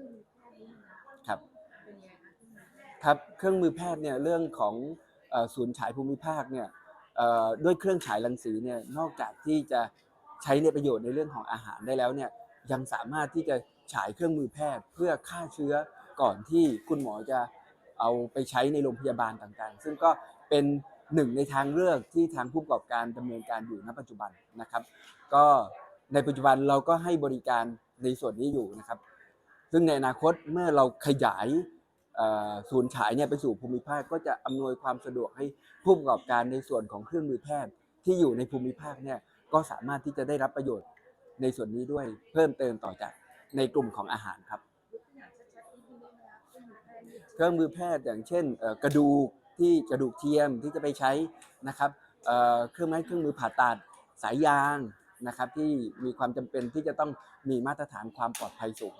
รื่องมือแพทย์นี่นะครับเป็นยังไงคะครับเครื่องมือแพทย์เนี่ยเรื่องของศูนย์ฉายภูมิภาคเนี่ยด้วยเครื่องฉายรังสีเนี่ยนอกจากที่จะใช้ในประโยชน์ในเรื่องของอาหารได้แล้วเนี่ยยังสามารถที่จะฉายเครื่องมือแพทย์เพื่อฆ่าเชื้อก่อนที่คุณหมอจะเอาไปใช้ในโรงพยาบาลต่างๆ ซึ่งก็เป็นหนึ่งในทางเลือกที่ทางผู้ประกอบการดำเนินการอยู่ณปัจจุบันนะครับ ก็ในปัจจุบันเราก็ให้บริการในส่วนนี้อยู่นะครับ ซึ่งในอนาคตเมื่อเราขยายเอ่อศูนย์ฉายเนี่ยไปสู่ภูมิภาคก็จะอำนวยความสะดวกให้ผู้ประกอบการในส่วนของเครื่องมือแพทย์ที่อยู่ในภูมิภาคเนี่ยก็สามารถที่จะได้รับประโยชน์ในส่วนนี้ด้วยเพิ่มเติมต่อจากในกลุ่มของอาหารครับ เครื่องมือแพทย์อย่างเช่นกระดูกที่กระดูกเทียมที่จะไปใช้นะครับเครื่องไม้เครื่องมือผ่าตัดสายยางนะครับที่มีความจำเป็นที่จะต้องมีมาตรฐานความปลอดภัยสูง